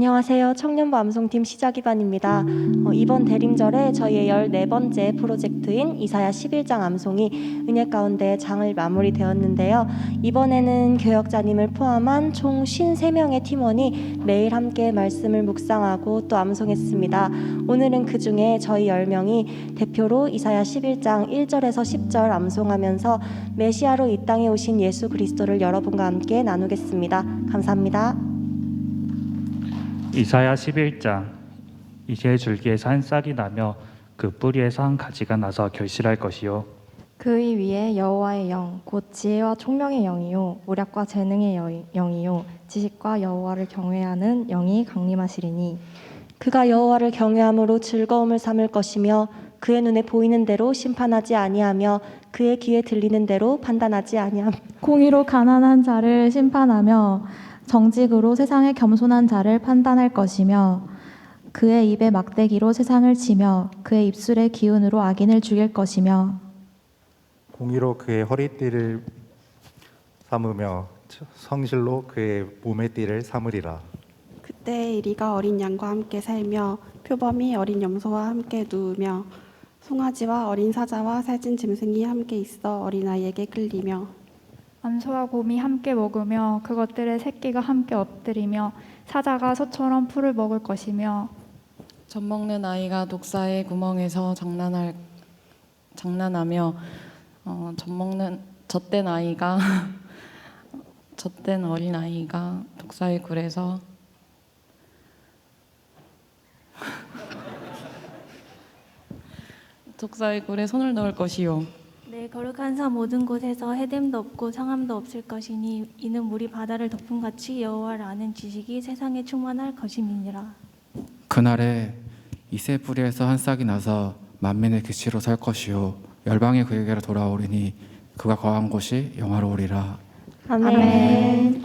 안녕하세요. 청년부 암송팀 시작이반입니다. 어, 이번 대림절에 저희의 14번째 프로젝트인 이사야 11장 암송이 은혜 가운데 장을 마무리되었는데요. 이번에는 교역자님을 포함한 총 53명의 팀원이 매일 함께 말씀을 묵상하고 또 암송했습니다. 오늘은 그 중에 저희 10명이 대표로 이사야 11장 1절에서 10절 암송하면서 메시아로 이 땅에 오신 예수 그리스도를 여러분과 함께 나누겠습니다. 감사합니다. 이사야 11장 이제 줄기에서 한 싹이 나며 그 뿌리에서 한 가지가 나서 결실할 것이요 그의 위에 여호와의 영, 곧 지혜와 총명의 영이요, 모략과 재능의 여- 영이요, 지식과 여호와를 경외하는 영이 강림하시리니 그가 여호와를 경외함으로 즐거움을 삼을 것이며 그의 눈에 보이는 대로 심판하지 아니하며 그의 귀에 들리는 대로 판단하지 아니함. 공의로 가난한 자를 심판하며 정직으로 세상의 겸손한 자를 판단할 것이며 그의 입에 막대기로 세상을 치며 그의 입술의 기운으로 악인을 죽일 것이며 공의로 그의 허리띠를 삼으며 성실로 그의 몸의 띠를 삼으리라. 그때 이리가 어린 양과 함께 살며 표범이 어린 염소와 함께 누우며 송아지와 어린 사자와 살찐 짐승이 함께 있어 어린아이에게 끌리며 암소와 곰이 함께 먹으며 그것들의 새끼가 함께 엎드리며 사자가 소처럼 풀을 먹을 것이며 젖 먹는 아이가 독사의 구멍에서 장난할 장난하며 어, 젖 먹는 젖된 아이가 젖된 어린 아이가 독사의 굴에서 독사의 굴에 손을 넣을 것이요 내 거룩한 산 모든 곳에서 해됨도 없고 성함도 없을 것이니 이는 물이 바다를 덮음 같이 여호와를 아는 지식이 세상에 충만할 것임이니라. 그날에 이세 뿌리에서 한 싹이 나서 만민의 기치로 설 것이요 열방이 그에게로 돌아오리니 그가 거한 곳이 영화로우리라 아멘.